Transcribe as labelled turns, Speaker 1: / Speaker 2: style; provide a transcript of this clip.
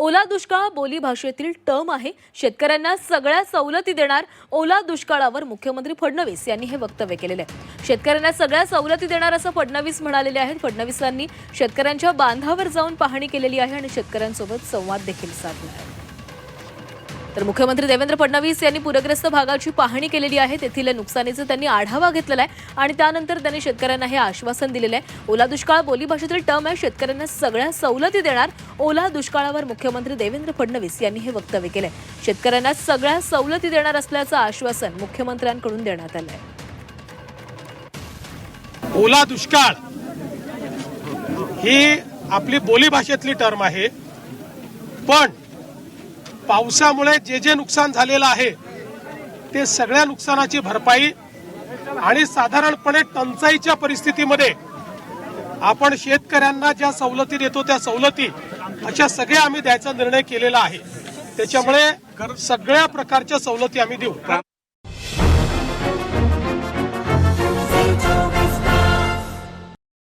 Speaker 1: ओला दुष्काळ बोली भाषेतील टर्म आहे. शेतकऱ्यांना सगळ्या सवलती देणार ओला दुष्काळावर मुख्यमंत्री फडणवीस यांनी हे वक्तव्य केलेलं आहे. शेतकऱ्यांना सगळ्या सवलती देणार असं फडणवीस म्हणालेले आहेत. फडणवीसांनी शेतकऱ्यांच्या बांधावर जाऊन पाहणी केलेली आहे आणि शेतकऱ्यांसोबत संवाद देखील साधला आहे. तर मुख्यमंत्री देवेंद्र फडणवीस यांनी पूरग्रस्त भागाची पाहणी केलेली आहे. तेथील नुकसानीचा त्यांनी आढावा घेतलेला आहे आणि त्यानंतर त्यांनी शेतकऱ्यांना हे आश्वासन दिलेलं आहे. ओला दुष्काळ बोलीभाषेतील टर्म आहे. शेतकऱ्यांना सगळ्या सवलती देणार ओला दुष्काळावर मुख्यमंत्री देवेंद्र फडणवीस यांनी हे वक्तव्य केलंय. शेतकऱ्यांना सगळ्या सवलती देणार असल्याचं आश्वासन मुख्यमंत्र्यांकडून देण्यात आलंय.
Speaker 2: ओला दुष्काळ ही आपली बोलीभाषेतली टर्म आहे. पण पावसामुळे जे जे नुकसान झालेलं आहे ते सगळ्या नुकसानाची भरपाई आणि साधारणपणे टंचाईच्या परिस्थितीमध्ये आपण शेतकऱ्यांना ज्या सवलती देतो त्या सवलती अशा सगळ्या आम्ही द्यायचा निर्णय केलेला आहे. त्याच्यामुळे सगळ्या प्रकारच्या सवलती आम्ही देऊ.